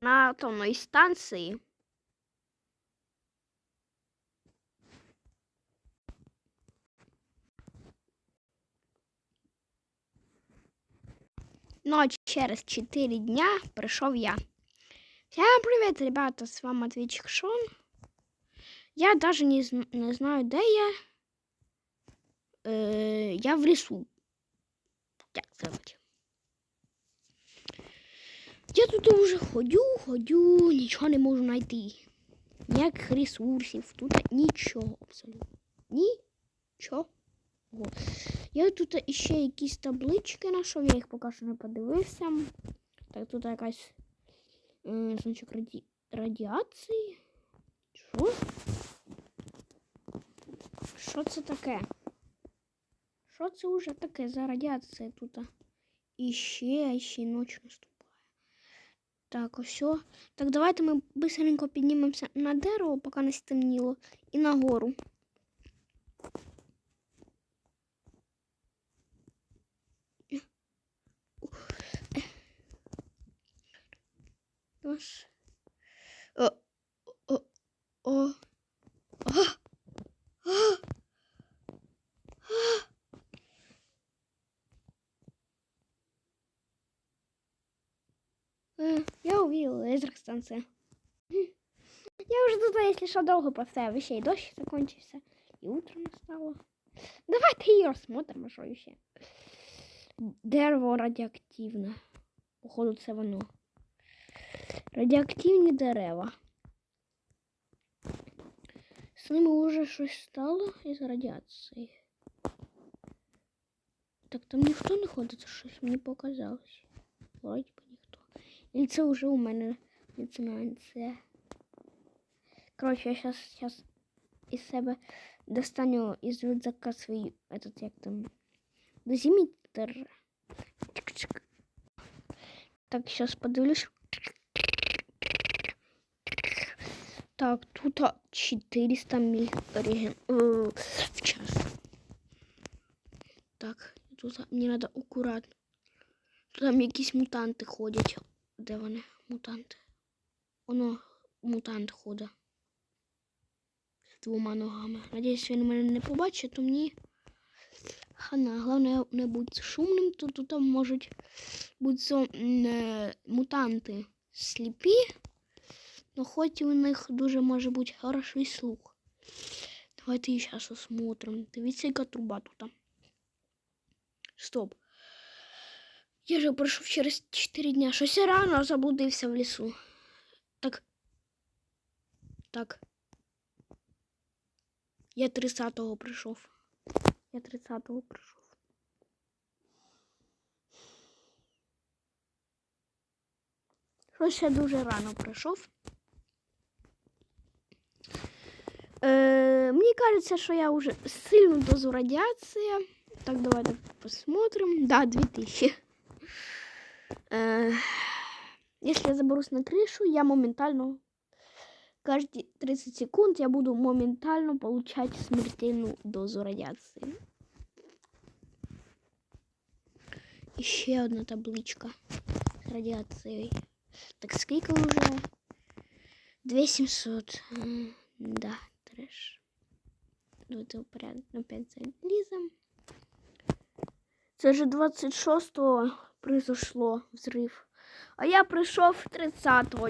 на атомної станції. Ну, а через 4 дня прийшов я. Всем привет, ребята, с вами Матвейчик Шон. Я даже не, не знаю, де я. Е, я в лісу. Як сказати. Я тут уже ходю, ходю, нічого не можу знайти. Ніяких ресурсів, тут нічого абсолютно. Нічого. Я тут іще якісь таблички знайшов, я їх поки що не подивився. Так, тут якась е, значок раді... радіації. Що? Що це таке? Що це вже таке за радіація тут? І ще, ще й ніч наступає. Так, ось. Так, давайте ми быстренько піднімемося на дерево, поки не стемніло, і нагору. Ось. О, о, о. А! А! А! Э, Я увидела электростанция. Я уже тут, если что, долго поставил. Еще и дождь закончился. И утро настало. Давайте ее рассмотрим, а що ще. Дерево радіоактивне. Походу, це воно. Радіоактивні дерева. З ними вже щось стало із радіації. Так там ніхто не ходить, щось мені показалось. Вроді би ніхто. І це вже у мене ліцензія. Коротше, я зараз щас із себе достану із рюкзака свій этот, як там, дозиметр. Так, зараз подивлюсь. Так, тут 400 миль э, в час. Так, тут мені треба акуратно. Тут там якісь мутанти ходять. Де вони? Мутанти. Воно мутант ходить. З двома ногами. Надіюсь, він мене не побачить, то мені хана. Головне не бути шумним, то тут там можуть бути зо- м, е, мутанти сліпі. Но хоч у них дуже може бути хороший слух. Давайте її зараз осмотрим. Дивіться, яка труба тут. Стоп. Я вже пройшов через 4 дня. Щось рано заблудився в лісу. Так. Так. Я 30-го прийшов. Я 30-го прийшов. Щось я дуже рано прийшов. Е, мені кажеться, що я вже сильну дозу радіації. Так, давайте посмотрим. Да, 2000. Е, если я заберусь на крышу, я моментально каждые 30 секунд я буду моментально получать смертельную дозу радиации. Еще одна табличка с радиацией. Так, сколько уже? 2700. М, Да, трэш. Давайте порядок на 5 залізем. Це ж 26-го произошло взрив. А я прийшов 30-го.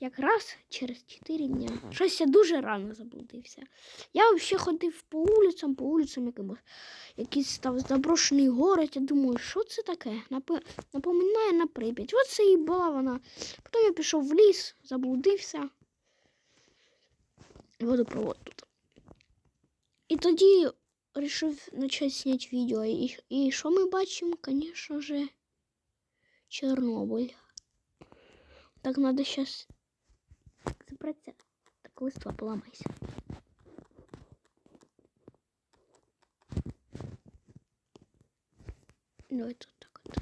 Якраз через 4 дня. Щось я дуже рано заблудився. Я взагалі ходив по вулицям, по вулицям якимось. Якийсь став заброшений город. Я думаю, що це таке? Напоминає на Прип'ять. Оце і була вона. Потім я пішов в ліс, заблудився. Водопровод тут. І тоді решив начать снять видео. І, і що ми бачимо? Конечно же, Чорнобиль. Так надо сейчас забраться. Так листва поломайся. Давай тут так вот.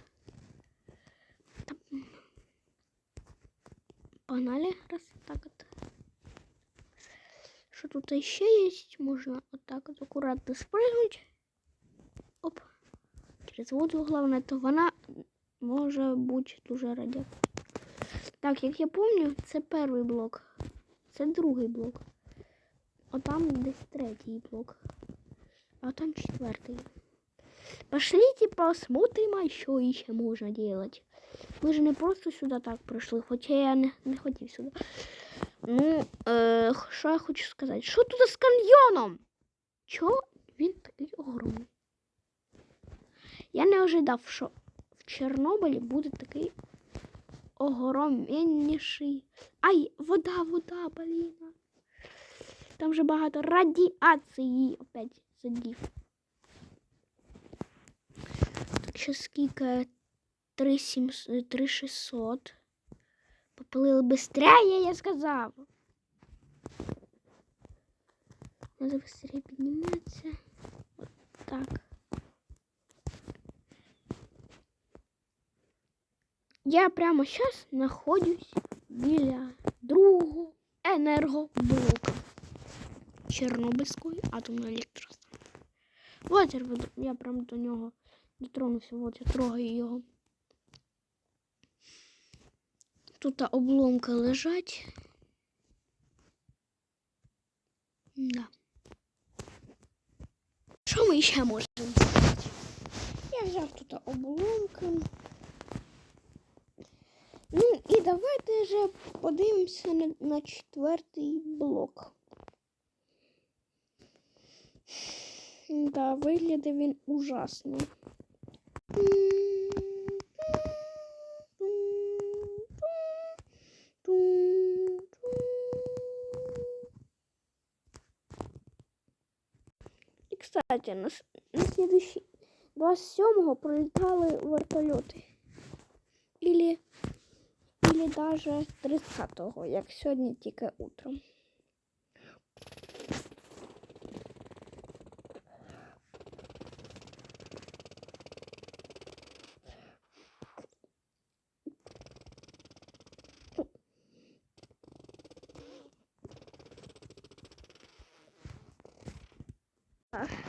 Там. Погнали, раз так вот. Что тут еще есть? Можно вот так вот аккуратно спрыгнуть. Оп. Через воду, главное, то вона може бути дуже радіо. Так, як я пам'ятаю, це перший блок. Це другий блок. А там десь третій блок. А там четвертый. Пошлите посмотрим, а що ще можна делать. Ми ж не просто сюди так прийшли, хоча я не, не хотів сюди. Ну, е, що я хочу сказати? Що тут з каньйоном? Чого він такий огромний? Я не ожидав, що Чорнобилі буде такий огромніший. Ай, вода, вода, блін. Там же багато радіації опять задів. Так що скільки 3600. Попалили быстрее, я сказав. Надо быстрее підніматися. Вот так. Я прямо зараз знаходжусь біля другого енергоблока Чорнобильської атомної електростанції. Вот я, я прямо до нього дотронувся, от я трогаю його. Тут обломки лежать. Да. Що ми ще можемо зробити? Я взяв тут обломки. І давайте вже подивимося на, на четвертий блок. Да, виглядає він ужасно. И, кстати, на, на следующий 27-го пролетали вертольоти. Или, или даже 30-го, як сьогодні тільки утром.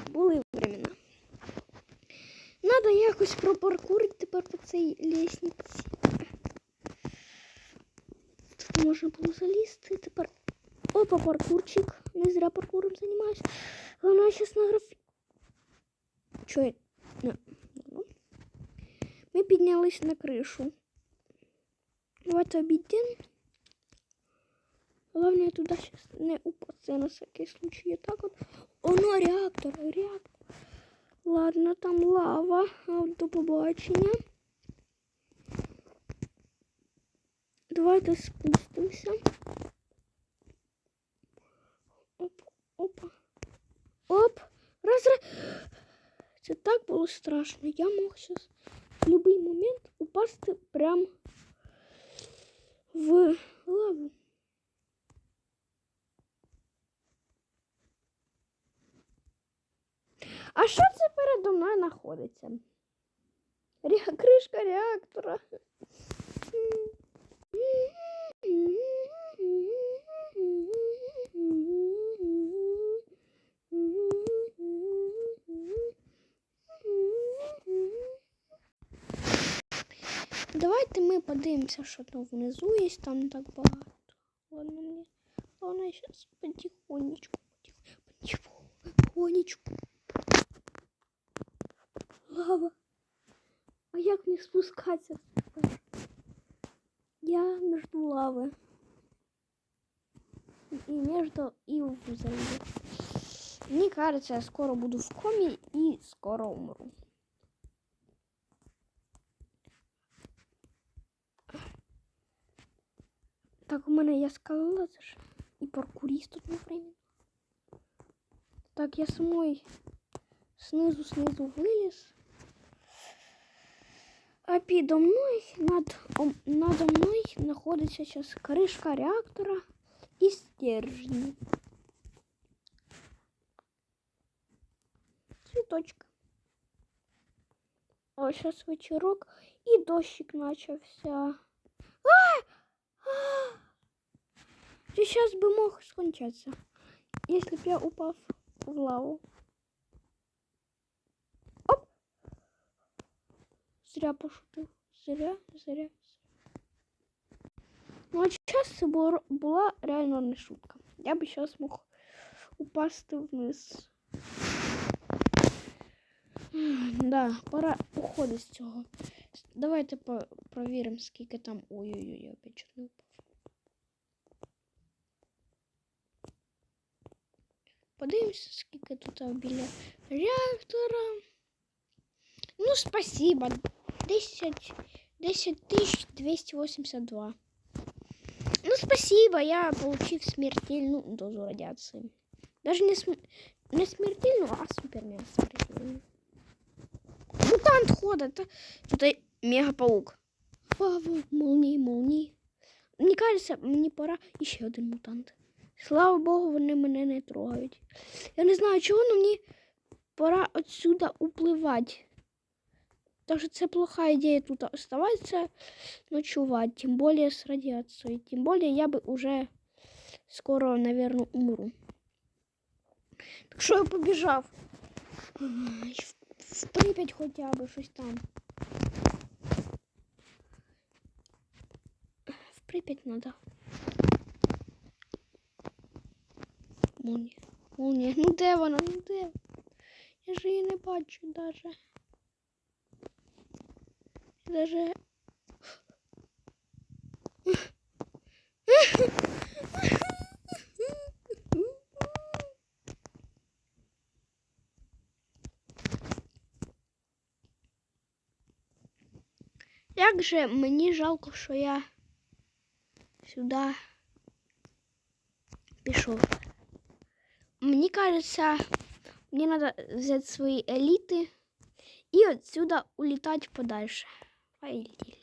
Були времена. Надо якось пропаркурити тепер по цій лестниці. Можна було залізти. Тепер. Опа, паркурчик. Не зря паркуром займаюся. Головне зараз на графі. Чо я? Не. Ми піднялись на кришу. Давайте обійдемо. Головне туди зараз не упасти на всякий случай. Так от. Оно реактор, реактор. Ладно, там лава. До побачення. Давайте спустимося. Оп, опа. Оп. Раз, раз. Це так було страшно. Я мог зараз в будь-який момент упасти прямо в лаву. А що це передо мною знаходиться? Кришка реактора. Давайте ми подивимося, що там внизу є, там так багато. Ладно, мені. Головне зараз потихонечку, потихонечку, потихонечку. Лава. А як не спускатися тепер? Я между лави. И между и в. Мне кажется, я скоро буду в коме и скоро умру. Так, у мене є скалолазер і паркуріст тут наприклад. Так, я самой снизу снизу виліз. А підо мною над, ом- надо мною знаходиться зараз кришка реактора і стержні. Цвіточка. О, зараз вечірок і дощик почався. А! А! Зараз би мог скончатися, якщо б я упав в лаву. Оп! Зря пошутив. Зря, зря. Ну, а час це було- була реально не шутка. Я би зараз мог упасти вниз. Да, пора уходити з цього. Давайте провіримо, скільки там. Ой-ой-ой, я опять чуть не упав. Подивимося, скільки тут біля реактора. Ну, спасибо. 10, 10 тысяч 282. Ну, спасибо, я получил смертельную дозу радиации. Даже не, см... не смертельную, а супер мега смертельную. Мутант ходит. Та- Тут и мегапаук. Вау, молнии, молнии. Мені кажется, мені пора іще один мутант. Слава Богу, вони мене не трогають. Я не знаю, чого, але мені пора отсюда upливати. Так что это плохая идея тут оставаться, ночевать, тем более с радиацией. Тем более я бы уже скоро, наверное, умру. Так что я побежав. Ай, В, в Припять хотя бы щось там. В Припять надо. Молния. Молния. Ну де вона? Ну де? Я ж її не бачу даже. Даже... Як же мені жалко, що я сюди пішов. Мені кажется, мне надо взять свои элиты и отсюда улетать подальше. Полетели.